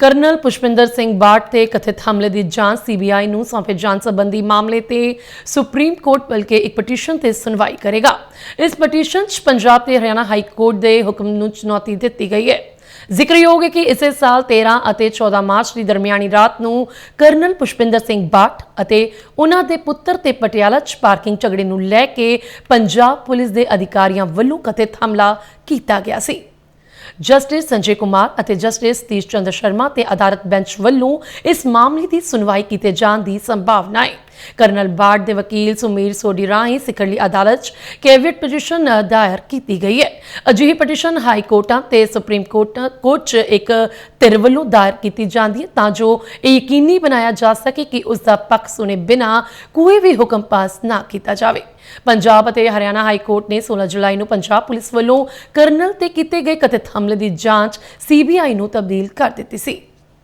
Colonel Pushpinder Singh ਬਾਟ ਤੇ ਕਥਿਤ ਹਮਲੇ ਦੀ ਜਾਂਚ ਸੀਬੀਆਈ ਨੂੰ ਸੌਂਪੇ ਜਾਂਚ ਸੰਬੰਧੀ ਮਾਮਲੇ ਤੇ ਸੁਪਰੀਮ ਕੋਰਟ ਬਲਕਿ ਇੱਕ ਪਟੀਸ਼ਨ ਤੇ ਸੁਣਵਾਈ ਕਰੇਗਾ। ਇਸ ਪਟੀਸ਼ਨ 'ਚ ਪੰਜਾਬ ਤੇ ਹਰਿਆਣਾ ਹਾਈ ਕੋਰਟ ਦੇ ਹੁਕਮ ਨੂੰ ਚੁਣੌਤੀ ਦਿੱਤੀ ਗਈ ਹੈ। ਜ਼ਿਕਰਯੋਗ ਹੈ ਕਿ ਇਸੇ ਸਾਲ 13 ਅਤੇ 14 ਮਾਰਚ ਦੀ ਦਰਮਿਆਨੀ ਰਾਤ ਨੂੰ ਕਰਨਲ ਪੁਸ਼ਪਿੰਦਰ ਸਿੰਘ ਬਾਟ ਅਤੇ ਉਹਨਾਂ ਦੇ ਪੁੱਤਰ ਤੇ ਪਟਿਆਲਾ 'ਚ ਪਾਰਕਿੰਗ ਝਗੜੇ ਨੂੰ ਲੈ ਕੇ ਪੰਜਾਬ ਪੁਲਿਸ ਦੇ ਅਧਿਕਾਰੀਆਂ ਵੱਲੋਂ ਕਥਿਤ ਹਮਲਾ ਕੀਤਾ ਗਿਆ ਸੀ। ਜਸਟਿਸ ਸੰਜੇ ਕੁਮਾਰ ਅਤੇ ਜਸਟਿਸ ਤੀਸ਼ ਚੰਦਰ ਸ਼ਰਮਾ ਤੇ ਅਦਾਲਤ ਬੈਂਚ ਵੱਲੋਂ ਇਸ ਮਾਮਲੇ ਦੀ ਸੁਣਵਾਈ ਕੀਤੇ ਜਾਣ ਦੀ ਸੰਭਾਵਨਾ ਹੈ। ਕਰਨਲ ਬਾੜ ਦੇ ਵਕੀਲ ਸੁਮੀਰ ਸੋਢੀ ਰਾਹੀਂ ਸਿਖਰਲੀ ਅਦਾਲਤ 'ਚ ਕੈਵੀਟ ਪਟੀਸ਼ਨ ਦਾਇਰ ਕੀਤੀ ਗਈ ਹੈ। ਅਜਿਹੀ ਪਟੀਸ਼ਨ ਹਾਈ ਕੋਰਟਾਂ ਤੇ ਸੁਪਰੀਮ ਕੋਰਟ ਕੋਰਟ 'ਚ ਇੱਕ ਧਿਰ ਵੱਲੋਂ ਦਾਇਰ ਕੀਤੀ ਜਾਂਦੀ ਹੈ ਤਾਂ ਜੋ ਇਹ ਯਕੀਨੀ ਬਣਾਇਆ ਜਾ ਸਕੇ ਕਿ ਉਸ ਦਾ ਪੱਖ ਸੁਣੇ ਬਿਨਾ ਕੋਈ ਵੀ ਹੁਕਮ ਪਾਸ ਨਾ ਕੀਤਾ ਜਾਵੇ। ਪੰਜਾਬ ਅਤੇ ਹਰਿਆਣਾ ਹਾਈ ਕੋਰਟ ਨੇ 16 ਜੁਲਾਈ ਨੂੰ ਪੰਜਾਬ ਪੁਲਿਸ ਵੱਲੋਂ ਕਰਨਲ ਤੇ ਕੀਤੇ ਗਏ ਕਥਿਤ ਹਮਲੇ ਦੀ ਜਾਂਚ ਸੀਬੀਆਈ ਨੂੰ ਤਬਦੀਲ ਕਰ ਦਿੱਤੀ ਸੀ।